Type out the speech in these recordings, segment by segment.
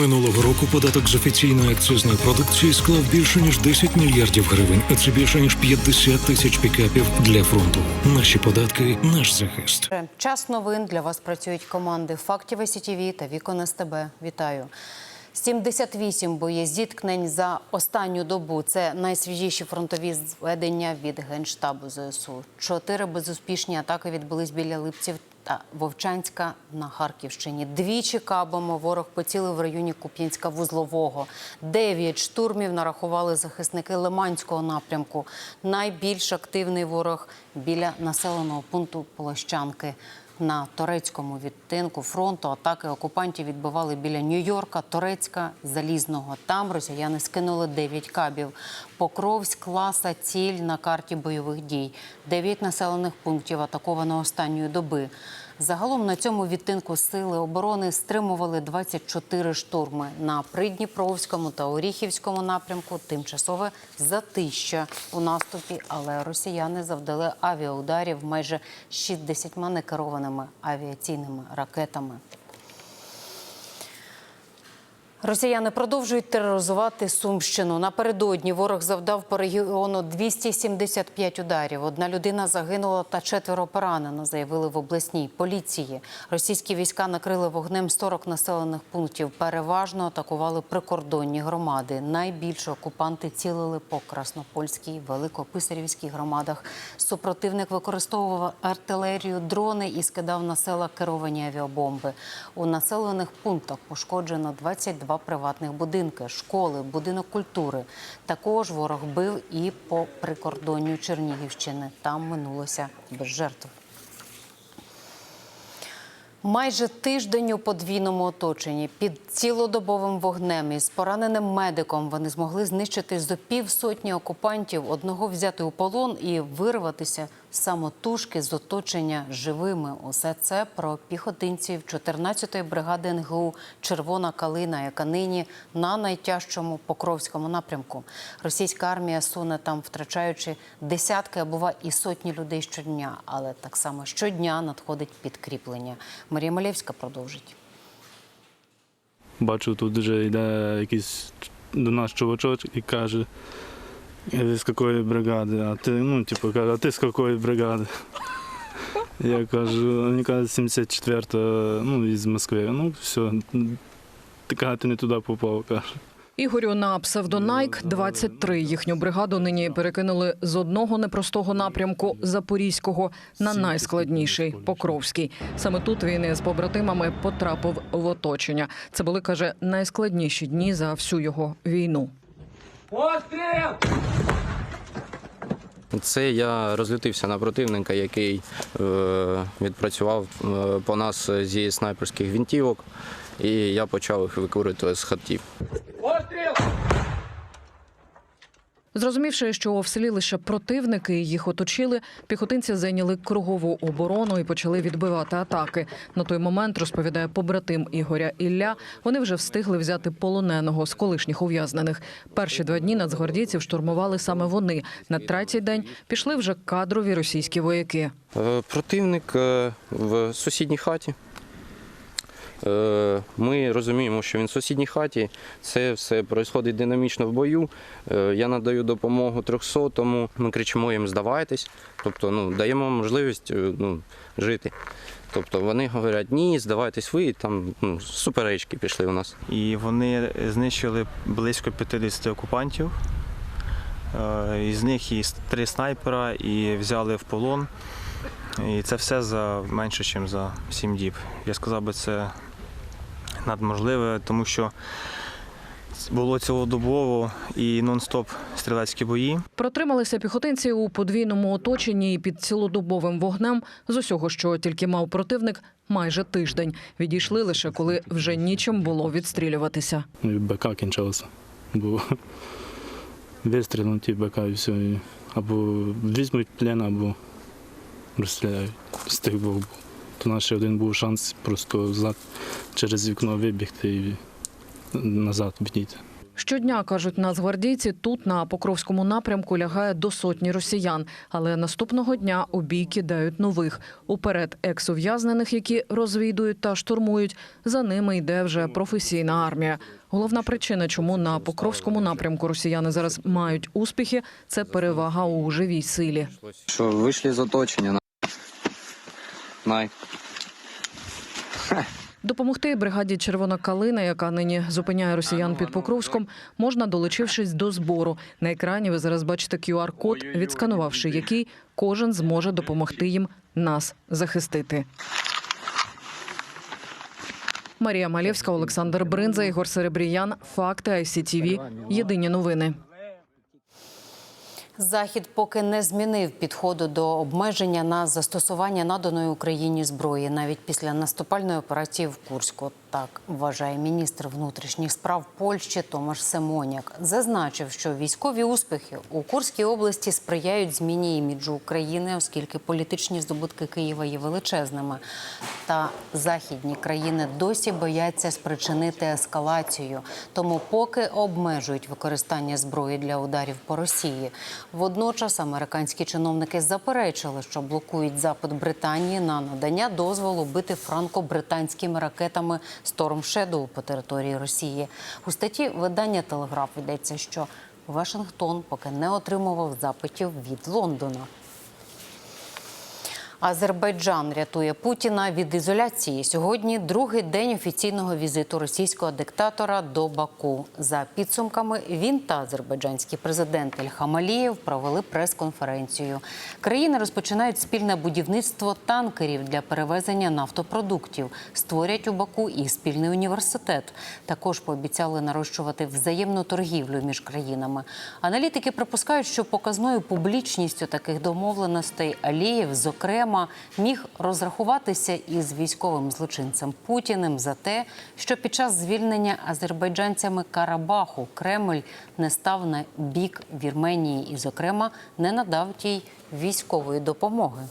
Минулого року податок з офіційної акцизної продукції склав більше ніж 10 мільярдів гривень, а це більше ніж 50 тисяч пікапів для фронту. Наші податки, наш захист. Час новин для вас працюють команди Фактів СІТІВІ та Вікон СТБ. Вітаю. 78 боєзіткнень за останню добу. Це найсвіжіші фронтові зведення від Генштабу ЗСУ. Чотири безуспішні атаки відбулись біля Липців та Вовчанська на Харківщині. Двічі кабами ворог поцілив в районі Куп'янська-Вузлового. Дев'ять штурмів нарахували захисники Лиманського напрямку. Найбільш активний ворог біля населеного пункту Полощанки. На турецькому відтинку фронту атаки окупантів відбивали біля Нью-Йорка, Турецька, Залізного. Там росіяни скинули 9 кабів. Покровськ, класа, ціль на карті бойових дій. Дев'ять населених пунктів атаковано останньої доби. Загалом на цьому відтинку сили оборони стримували 24 штурми. На Придніпровському та Оріхівському напрямку тимчасове затища у наступі, але росіяни завдали авіаударів майже 60 некерованими авіаційними ракетами. Росіяни продовжують тероризувати Сумщину. Напередодні ворог завдав по регіону 275 ударів. Одна людина загинула та четверо поранено, заявили в обласній поліції. Російські війська накрили вогнем 40 населених пунктів. Переважно атакували прикордонні громади. Найбільше окупанти цілили по Краснопольській, Великописарівській громадах. Супротивник використовував артилерію, дрони і скидав на села керовані авіабомби. У населених пунктах пошкоджено 22 приватних будинки, школи, будинок культури. Також ворог бив і по прикордонню Чернігівщини. Там минулося без жертв. Майже тиждень у подвійному оточенні під цілодобовим вогнем із пораненим медиком вони змогли знищити зо півсотні окупантів, одного взяти у полон і вирватися самотужки з оточення живими. Усе це про піхотинців 14-ї бригади НГУ Червона калина, яка нині на найтяжчому Покровському напрямку. Російська армія суне там, втрачаючи десятки, а бува і сотні людей щодня. Але так само щодня надходить підкріплення. Марія Малєвська продовжить. Бачу, тут вже йде якийсь до нас чувачок і каже, «Е, з якої бригади, а ти, ну, типу, каже, а ти з якої бригади? Я кажу, вони кажуть, 74 ну, із Москви. Ну, все, ти каже, ти не туди попав, каже. Ігорю на псевдонайк 23. Їхню бригаду нині перекинули з одного непростого напрямку Запорізького на найскладніший Покровський. Саме тут він із побратимами потрапив в оточення. Це були каже найскладніші дні за всю його війну. Це я розлютився на противника, який е, відпрацював е, по нас зі снайперських гвинтівок, і я почав їх викурити з хатів. Зрозумівши, що в селі лише противники їх оточили, піхотинці зайняли кругову оборону і почали відбивати атаки. На той момент розповідає побратим Ігоря Ілля. Вони вже встигли взяти полоненого з колишніх ув'язнених. Перші два дні нацгвардійців штурмували саме вони. На третій день пішли вже кадрові російські вояки. Е, Противник е, в сусідній хаті. Е, Ми розуміємо, що він в сусідній хаті. Це все відбувається динамічно в бою. Е, Я надаю допомогу 300-му. Ми кричимо їм здавайтесь. Тобто ну, даємо можливість е, ну, жити. Тобто вони говорять, ні, здавайтесь ви, і там ну, суперечки пішли у нас. І вони знищили близько 50 окупантів. Із них і три снайпера, і взяли в полон. І це все за менше, ніж за 7 діб. Я сказав би, це надможливе, тому що було цілодобово і нон-стоп стрілецькі бої. Протрималися піхотинці у подвійному оточенні і під цілодобовим вогнем з усього, що тільки мав противник, майже тиждень. Відійшли лише коли вже нічим було відстрілюватися. Ну, і БК кінчалося. Бо вистрілити БК і все. Або візьмуть плен, або розстріляють з тих двох. То наш ще один був шанс просто зад через вікно вибігти і назад відійти. Щодня, кажуть нацгвардійці, тут на Покровському напрямку лягає до сотні росіян. Але наступного дня у бій кидають нових. Уперед екс-ув'язнених, які розвідують та штурмують. За ними йде вже професійна армія. Головна причина, чому на Покровському напрямку росіяни зараз мають успіхи, це перевага у живій силі. Що, вийшли з оточення. на- Най. Допомогти бригаді Червона калина, яка нині зупиняє росіян під Покровськом, можна долучившись до збору. На екрані ви зараз бачите QR-код, відсканувавши який кожен зможе допомогти їм нас захистити. Марія Малєвська, Олександр Бринза, Ігор Серебріян. Факти ICTV. Єдині новини. Захід поки не змінив підходу до обмеження на застосування наданої Україні зброї навіть після наступальної операції в Курську. Так вважає міністр внутрішніх справ Польщі Томаш Семоняк. Зазначив, що військові успіхи у Курській області сприяють зміні іміджу України, оскільки політичні здобутки Києва є величезними. Та західні країни досі бояться спричинити ескалацію, тому поки обмежують використання зброї для ударів по Росії. Водночас американські чиновники заперечили, що блокують запит Британії на надання дозволу бити франко-британськими ракетами Storm Shadow по території Росії. У статті видання Телеграф йдеться, що Вашингтон поки не отримував запитів від Лондона. Азербайджан рятує Путіна від ізоляції. Сьогодні другий день офіційного візиту російського диктатора до Баку. За підсумками він та азербайджанський президент Ільхам Алієв провели прес-конференцію. Країни розпочинають спільне будівництво танкерів для перевезення нафтопродуктів. Створять у Баку і спільний університет. Також пообіцяли нарощувати взаємну торгівлю між країнами. Аналітики припускають, що показною публічністю таких домовленостей Алієв, зокрема, міг розрахуватися із військовим злочинцем Путіним за те, що під час звільнення азербайджанцями Карабаху Кремль не став на бік Вірменії і, зокрема, не надав тій військової допомоги.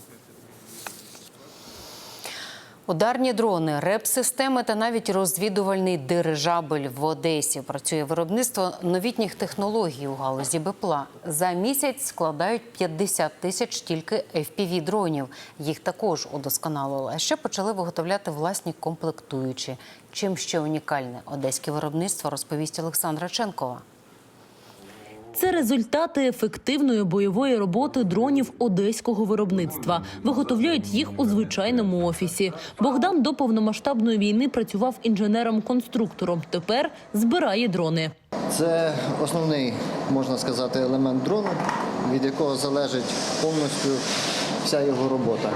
Ударні дрони, реп-системи та навіть розвідувальний дирижабель в Одесі. Працює виробництво новітніх технологій у галузі БПЛА. За місяць складають 50 тисяч тільки fpv дронів. Їх також удосконалили. А ще почали виготовляти власні комплектуючі. Чим ще унікальне одеське виробництво розповість Олександра Ченкова. Це результати ефективної бойової роботи дронів одеського виробництва. Виготовляють їх у звичайному офісі. Богдан до повномасштабної війни працював інженером-конструктором. Тепер збирає дрони. Це основний, можна сказати, елемент дрону, від якого залежить повністю вся його робота.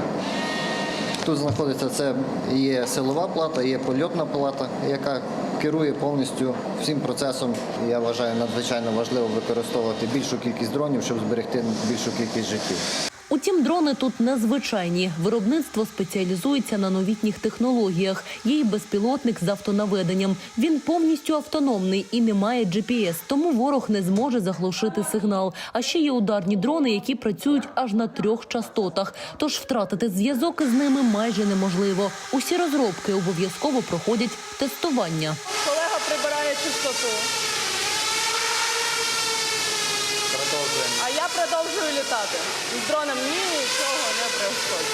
Тут знаходиться це є силова плата, є польотна плата, яка керує повністю всім процесом. Я вважаю надзвичайно важливо використовувати більшу кількість дронів, щоб зберегти більшу кількість життів. Утім, дрони тут незвичайні. Виробництво спеціалізується на новітніх технологіях. Й безпілотник з автонаведенням. Він повністю автономний і не має GPS, тому ворог не зможе заглушити сигнал. А ще є ударні дрони, які працюють аж на трьох частотах. Тож втратити зв'язок із ними майже неможливо. Усі розробки обов'язково проходять тестування. Колега прибирає чистоту. А я продовжую літати. З дроном нічого не происходить.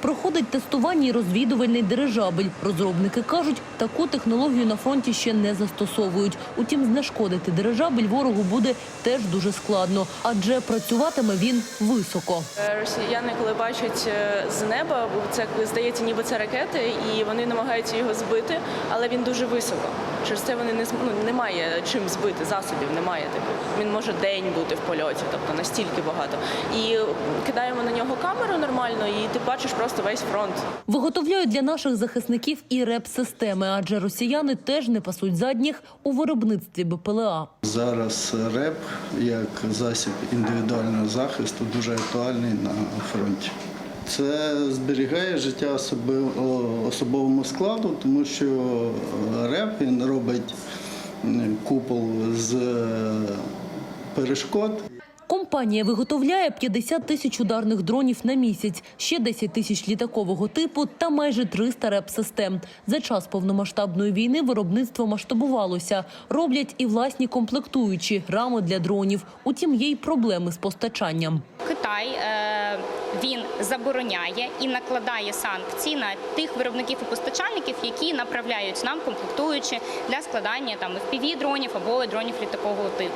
Проходить тестування і розвідувальний дирижабель. Розробники кажуть, таку технологію на фронті ще не застосовують. Утім, знешкодити дирижабель ворогу буде теж дуже складно, адже працюватиме він високо. Е, Росіяни, коли бачать е, з неба, бо це здається, ніби це ракети, і вони намагаються його збити, але він дуже високо. Через це вони не ну, немає чим збити засобів, немає таких. Він може день бути в польоті, тобто настільки багато. І кидаємо на нього камеру нормально, і ти бачиш просто весь фронт. Виготовляють для наших захисників і реп-системи, адже росіяни теж не пасуть задніх у виробництві БПЛА. Зараз РЕП як засіб індивідуального захисту дуже актуальний на фронті. Це зберігає життя особовому складу, тому що РЕП він робить купол з е, перешкод. Компанія виготовляє 50 тисяч ударних дронів на місяць, ще 10 тисяч літакового типу та майже 300 реп-систем. За час повномасштабної війни виробництво масштабувалося. Роблять і власні комплектуючі рами для дронів. Утім, є й проблеми з постачанням. Китай е, він забороняє і накладає санкції на тих виробників і постачальників, які направляють нам комплектуючі для складання там fpv дронів або дронів літакового типу.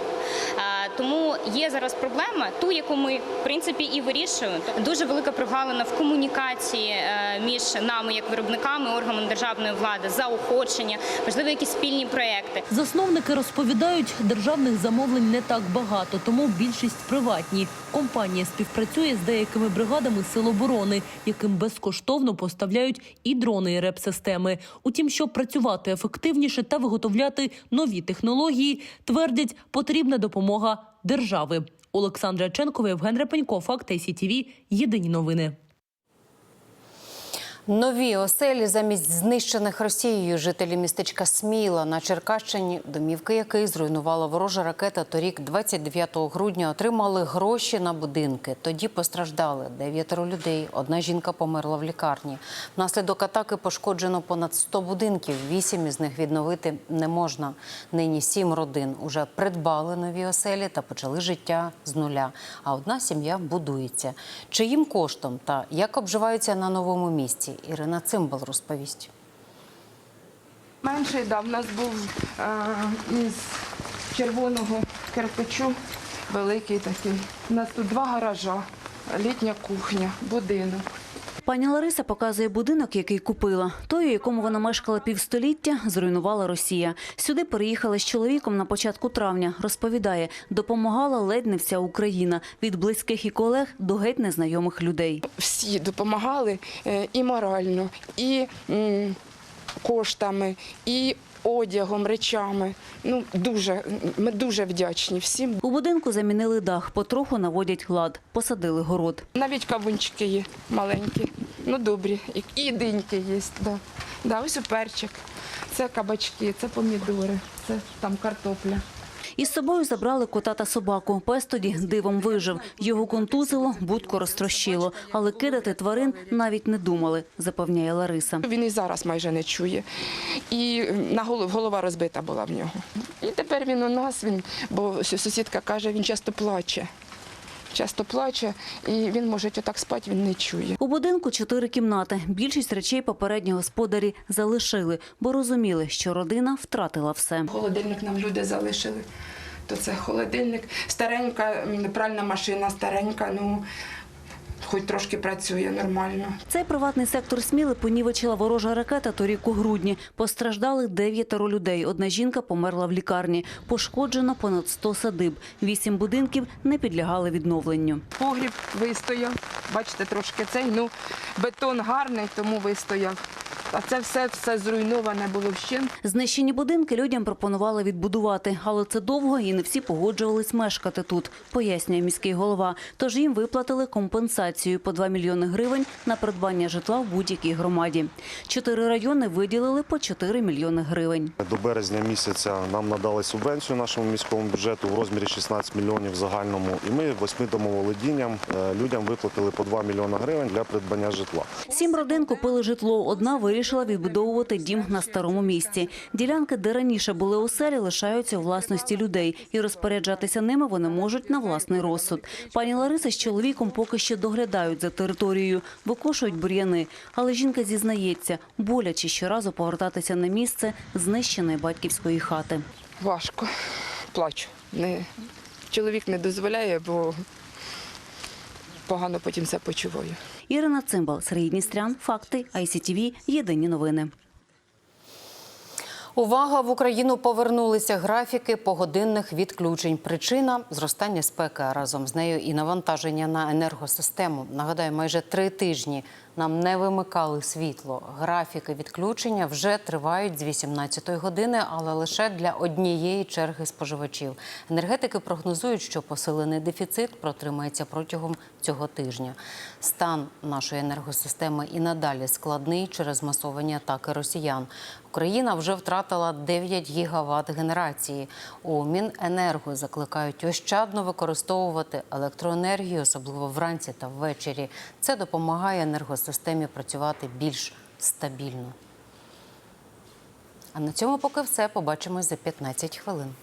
Тому є зараз проблема, ту, яку ми в принципі і вирішуємо. Дуже велика прогалина в комунікації е, між нами, як виробниками, органами державної влади, заохочення, можливо, якісь спільні проекти. Засновники розповідають, державних замовлень не так багато, тому більшість приватні. Компанія співпрацює з деякими бригадами сил оборони, яким безкоштовно поставляють і дрони, і реп-системи. Утім, щоб працювати ефективніше та виготовляти нові технології, твердять, потрібна допомога держави. Олександра Ченкова, Євген Репенько, Факт СІТВ. Єдині новини. Нові оселі замість знищених Росією жителі містечка Сміла на Черкащині, домівки яких зруйнувала ворожа ракета торік, 29 грудня, отримали гроші на будинки. Тоді постраждали дев'ятеро людей. Одна жінка померла в лікарні. Внаслідок атаки пошкоджено понад 100 будинків. Вісім із них відновити не можна. Нині сім родин уже придбали нові оселі та почали життя з нуля. А одна сім'я будується. Чиїм коштом та як обживаються на новому місці? Ірина Цимбал розповість. Менший да, в нас був е, із червоного кирпичу, великий такий. У нас тут два гаража, літня кухня, будинок. Пані Лариса показує будинок, який купила. Той, у якому вона мешкала півстоліття, зруйнувала Росія. Сюди переїхала з чоловіком на початку травня. Розповідає, допомагала ледь не вся Україна від близьких і колег до геть незнайомих людей. Всі допомагали е, і морально, і коштами, і одягом, речами. Ну, дуже, ми дуже вдячні всім. У будинку замінили дах, потроху наводять лад, посадили город. Навіть кавунчики є маленькі, ну добрі. І, диньки є. Да. Да, ось у перчик. Це кабачки, це помідори, це там картопля. Із собою забрали кота та собаку. Пес тоді дивом вижив. Його контузило, будку розтрощило. Але кидати тварин навіть не думали, запевняє Лариса. Він і зараз майже не чує. І на голов, голова розбита була в нього. І тепер він у нас, він, бо сусідка каже, він часто плаче. Часто плаче, і він може отак спати, він не чує. У будинку чотири кімнати. Більшість речей попередні господарі залишили, бо розуміли, що родина втратила все. Холодильник нам люди залишили. То це холодильник, старенька пральна машина, старенька, ну хоч трошки працює нормально. Цей приватний сектор Сміли понівечила ворожа ракета торік у грудні. Постраждали дев'ятеро людей. Одна жінка померла в лікарні. Пошкоджено понад 100 садиб. Вісім будинків не підлягали відновленню. Погріб вистояв. Бачите, трошки цей, ну бетон гарний, тому вистояв. А це все, все зруйноване було вщент. Знищені будинки людям пропонували відбудувати, але це довго і не всі погоджувались мешкати тут, пояснює міський голова. Тож їм виплатили компенсацію по 2 мільйони гривень на придбання житла в будь-якій громаді. Чотири райони виділили по 4 мільйони гривень. До березня місяця нам надали субвенцію нашому міському бюджету в розмірі 16 мільйонів в загальному. І ми восьми домоволодінням е, людям виплатили по 2 мільйони гривень для придбання житла. Сім родин купили житло. Одна вирішила відбудовувати дім на старому місці. Ділянки, де раніше були оселі, лишаються у власності людей, і розпоряджатися ними вони можуть на власний розсуд. Пані Лариса з чоловіком поки що доглядають за територією, викошують бур'яни. Але жінка зізнається, боляче щоразу повертатися на місце знищеної батьківської хати. Важко. Плачу. Не, чоловік не дозволяє, бо погано потім все почуваю. Ірина Цимбал, Сергій Дністрян, Факти, ICTV, Єдині новини. Увага! В Україну повернулися графіки погодинних відключень. Причина зростання спеки, разом з нею і навантаження на енергосистему. Нагадаю, майже три тижні нам не вимикали світло. Графіки відключення вже тривають з 18-ї години, але лише для однієї черги споживачів. Енергетики прогнозують, що посилений дефіцит протримається протягом цього тижня. Стан нашої енергосистеми і надалі складний через масовані атаки росіян. Україна вже втратила 9 гігават генерації. У Міненерго закликають ощадно використовувати електроенергію, особливо вранці та ввечері. Це допомагає енергосистемі працювати більш стабільно. А на цьому поки все. Побачимось за 15 хвилин.